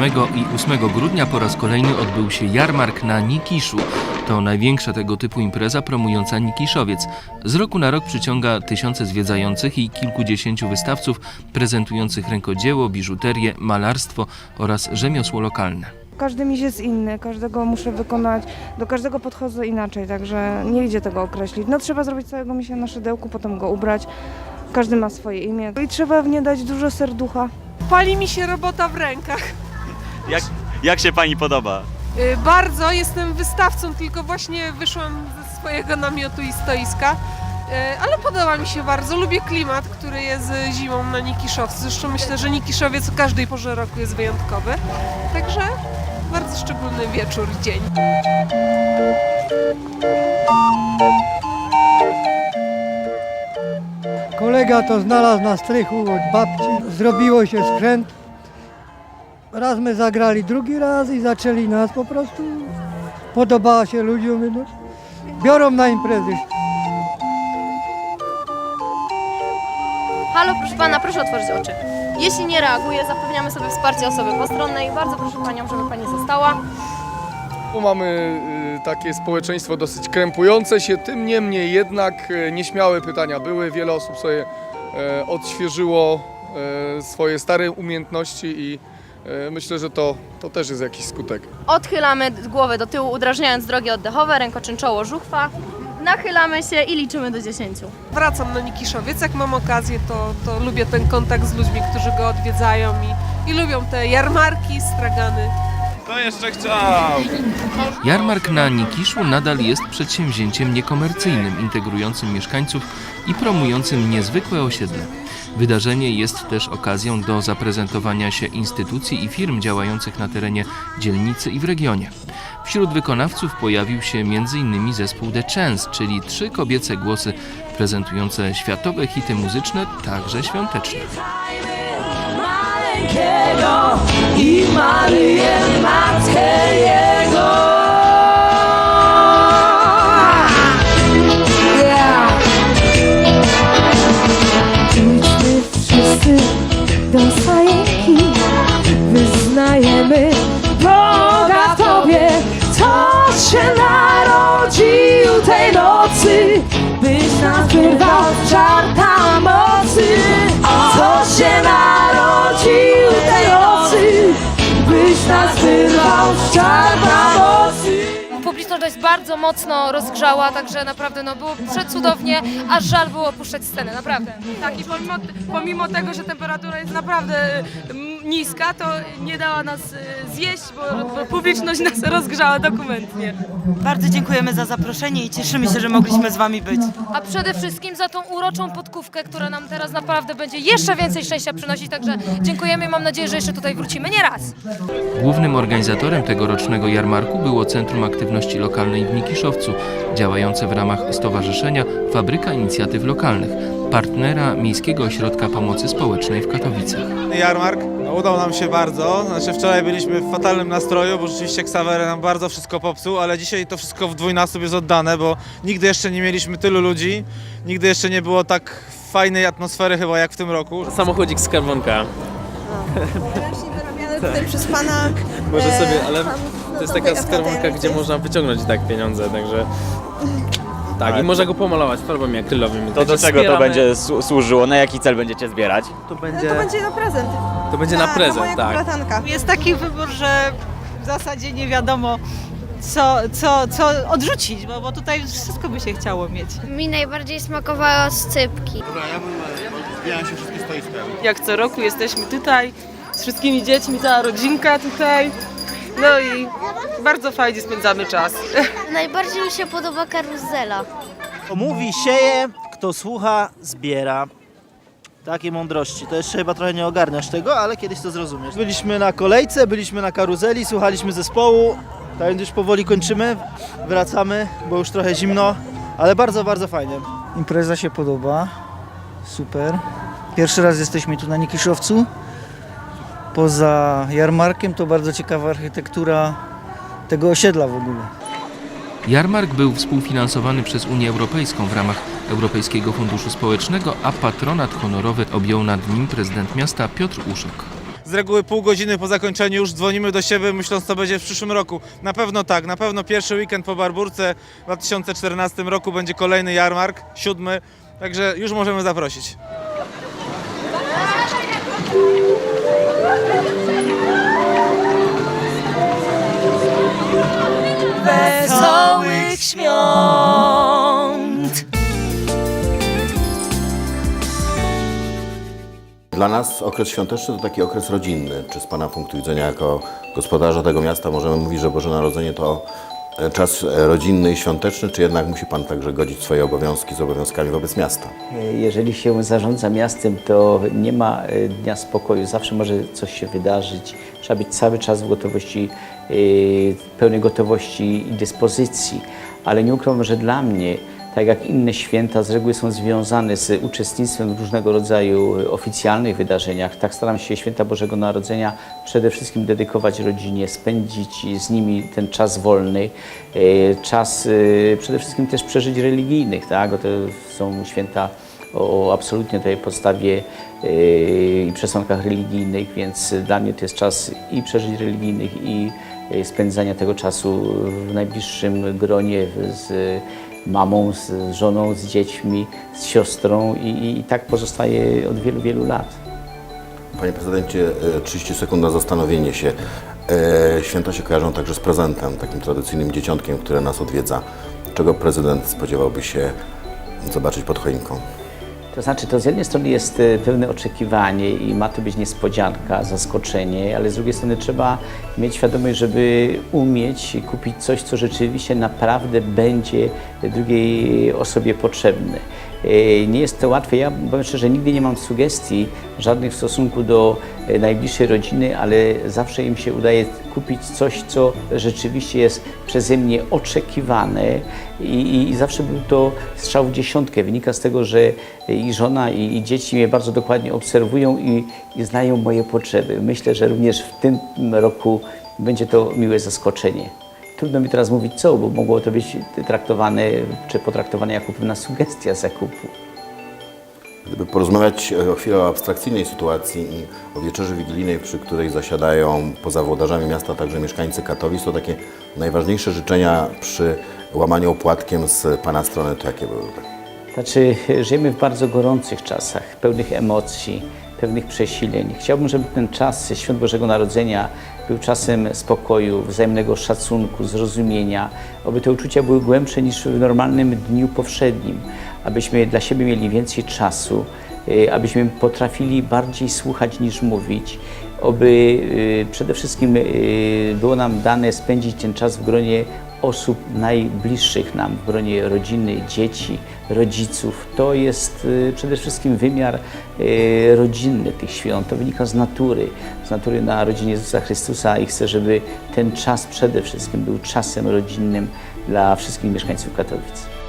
7 i 8 grudnia po raz kolejny odbył się jarmark na Nikiszu. To największa tego typu impreza promująca Nikiszowiec. Z roku na rok przyciąga tysiące zwiedzających i kilkudziesięciu wystawców prezentujących rękodzieło, biżuterię, malarstwo oraz rzemiosło lokalne. Każdy miś jest inny, każdego muszę wykonać, do każdego podchodzę inaczej, także nie idzie tego określić. No trzeba zrobić całego misia na szydełku, potem go ubrać. Każdy ma swoje imię i trzeba w nie dać dużo serducha. Pali mi się robota w rękach. Jak, jak się pani podoba? Y, Bardzo jestem wystawcą, tylko właśnie wyszłam ze swojego namiotu i stoiska. Y, Ale podoba mi się bardzo. Lubię klimat, który jest y, zimą na Nikiszowcu. Zresztą myślę, że Nikiszowiec o każdej porze roku jest wyjątkowy. Także bardzo szczególny wieczór, dzień. Kolega to znalazł na strychu od babci. Zrobiło się skręt. Raz my zagrali, drugi raz i zaczęli nas po prostu. Podobała się ludziom. No. Biorą na imprezy. Halo, proszę pana, proszę otworzyć oczy. Jeśli nie reaguje, zapewniamy sobie wsparcie osoby postronnej. Bardzo proszę panią, żeby pani została. Tu mamy y, takie społeczeństwo dosyć krępujące się, tym niemniej jednak e, nieśmiałe pytania były. Wiele osób sobie e, odświeżyło e, swoje stare umiejętności i myślę, że to, to też jest jakiś skutek. Odchylamy głowę do tyłu, udrażniając drogi oddechowe, rękoczyn czoło, żuchwa. Nachylamy się i liczymy do 10. Wracam na Nikiszowiec, jak mam okazję, to, to lubię ten kontakt z ludźmi, którzy go odwiedzają i, i lubią te jarmarki, stragany. To jeszcze chciał. Jarmark na Nikiszu nadal jest przedsięwzięciem niekomercyjnym, integrującym mieszkańców i promującym niezwykłe osiedle. Wydarzenie jest też okazją do zaprezentowania się instytucji i firm działających na terenie dzielnicy i w regionie. Wśród wykonawców pojawił się m.in. zespół The Chance, czyli trzy kobiece głosy prezentujące światowe hity muzyczne, także świąteczne. maleńkiego i Maryję matkę mocy. Publiczność jest bardzo mocno rozgrzała, także naprawdę no, było przecudownie, aż żal było opuszczać scenę, naprawdę. Tak, i pomimo, pomimo tego, że temperatura jest naprawdę mm, niska, to nie dała nas y, zjeść, bo, publiczność nas rozgrzała dokumentnie. Bardzo dziękujemy za zaproszenie i cieszymy się, że mogliśmy z Wami być. A przede wszystkim za tą uroczą podkówkę, która nam teraz naprawdę będzie jeszcze więcej szczęścia przynosić, także dziękujemy i mam nadzieję, że jeszcze tutaj wrócimy nie raz. Głównym organizatorem tegorocznego jarmarku było Centrum Aktywności Lokalnej w Nikiszowcu, działające w ramach Stowarzyszenia Fabryka Inicjatyw Lokalnych, partnera Miejskiego Ośrodka Pomocy Społecznej w Katowicach. Jarmark udał nam się bardzo. Znaczy wczoraj byliśmy w fatalnym nastroju, bo rzeczywiście Ksawery nam bardzo wszystko popsuł, ale dzisiaj to wszystko w dwójnasób jest oddane, bo nigdy jeszcze nie mieliśmy tylu ludzi, nigdy jeszcze nie było tak fajnej atmosfery chyba jak w tym roku. Samochodzik z karbonka. Tutaj przez pana. Może sobie, ale to jest taka skarbonka, gdzie można wyciągnąć tak pieniądze, także... Tak, i można go pomalować farbami akrylowymi. To do czego to będzie słu- służyło? Na jaki cel będziecie zbierać? To będzie, to będzie na prezent. to będzie na prezent, tak. bratanka. Jest taki wybór, że w zasadzie nie wiadomo, co, co, co odrzucić, bo, bo tutaj wszystko by się chciało mieć. Mi najbardziej smakowało scypki. Jak co roku jesteśmy tutaj z wszystkimi dziećmi, cała rodzinka tutaj. No i bardzo fajnie spędzamy czas. Najbardziej mi się podoba karuzela. Kto mówi, sieje, kto słucha, zbiera. Takie mądrości. To jeszcze chyba trochę nie ogarniasz tego, ale kiedyś to zrozumiesz. Byliśmy na kolejce, byliśmy na karuzeli, słuchaliśmy zespołu. Tak więc już powoli kończymy, wracamy, bo już trochę zimno, ale bardzo, bardzo fajnie. Impreza się podoba, super. Pierwszy raz jesteśmy tu na Nikiszowcu. Poza jarmarkiem to bardzo ciekawa architektura tego osiedla w ogóle. Jarmark był współfinansowany przez Unię Europejską w ramach Europejskiego Funduszu Społecznego, a patronat honorowy objął nad nim prezydent miasta Piotr Uszok. z reguły pół godziny po zakończeniu już dzwonimy do siebie, myśląc co będzie w przyszłym roku. Na pewno tak, na pewno pierwszy weekend po Barburce w 2014 roku będzie kolejny jarmark, siódmy, także już możemy zaprosić. Wesołych świąt! Dla nas okres świąteczny to taki okres rodzinny. Czy z Pana punktu widzenia jako gospodarza tego miasta możemy mówić, że Boże Narodzenie to czas e, rodzinny i świąteczny, czy jednak musi Pan także godzić swoje obowiązki z obowiązkami wobec miasta? Jeżeli się zarządza miastem, to nie ma e, dnia spokoju. Zawsze może coś się wydarzyć. Trzeba być cały czas w gotowości, e, pełnej gotowości i dyspozycji. Ale nie ukrywam, że dla mnie, tak jak inne święta, z reguły są związane z uczestnictwem w różnego rodzaju e, oficjalnych wydarzeniach. Tak staram się święta Bożego Narodzenia przede wszystkim dedykować rodzinie, spędzić z nimi ten czas wolny, e, czas e, przede wszystkim też przeżyć religijnych, tak? To są święta o absolutnie tej podstawie yy, i przesłankach religijnych, więc dla mnie to jest czas i przeżyć religijnych i spędzania tego czasu w najbliższym gronie z mamą, z żoną, z dziećmi, z siostrą i, i, tak pozostaje od wielu, wielu lat. Panie Prezydencie, e, 30 sekund na zastanowienie się. E, Święta się kojarzą także z prezentem, takim tradycyjnym dzieciątkiem, które nas odwiedza. Czego prezydent spodziewałby się zobaczyć pod choinką? To znaczy, to z jednej strony jest e, pewne oczekiwanie i ma to być niespodzianka, zaskoczenie, ale z drugiej strony trzeba mieć świadomość, żeby umieć kupić coś, co rzeczywiście naprawdę będzie drugiej osobie potrzebne. E, Nie jest to łatwe. Ja powiem szczerze, nigdy nie mam sugestii żadnych w stosunku do e, najbliższej rodziny, ale zawsze im się udaje kupić coś, co rzeczywiście jest przeze mnie oczekiwane i, i, zawsze był to strzał w dziesiątkę. Wynika z tego, że i żona, i, i dzieci mnie bardzo dokładnie obserwują i, i znają moje potrzeby. Myślę, że również w tym roku będzie to miłe zaskoczenie. Trudno mi teraz mówić co, bo mogło to być traktowane czy potraktowane jako pewna sugestia zakupu. Gdyby porozmawiać e, o chwilę o abstrakcyjnej sytuacji i o wieczerzy wigilijnej, przy której zasiadają poza włodarzami miasta także mieszkańcy Katowic, to takie najważniejsze życzenia przy łamaniu opłatkiem z Pana strony, to jakie byłyby? Znaczy, żyjemy w bardzo gorących czasach, pełnych emocji, pewnych przesileń. Chciałbym, żeby ten czas Świąt Bożego Narodzenia był czasem spokoju, wzajemnego szacunku, zrozumienia, aby te uczucia były głębsze niż w normalnym dniu powszednim, abyśmy dla siebie mieli więcej czasu, y, abyśmy potrafili bardziej słuchać niż mówić, aby y, przede wszystkim y, było nam dane spędzić ten czas w gronie osób najbliższych nam, w gronie rodziny, dzieci, rodziców. To jest y, przede wszystkim wymiar y, rodzinny tych świąt. To wynika z natury, z natury narodzin Jezusa Chrystusa i chcę, żeby ten czas przede wszystkim był czasem rodzinnym dla wszystkich mieszkańców Katowic.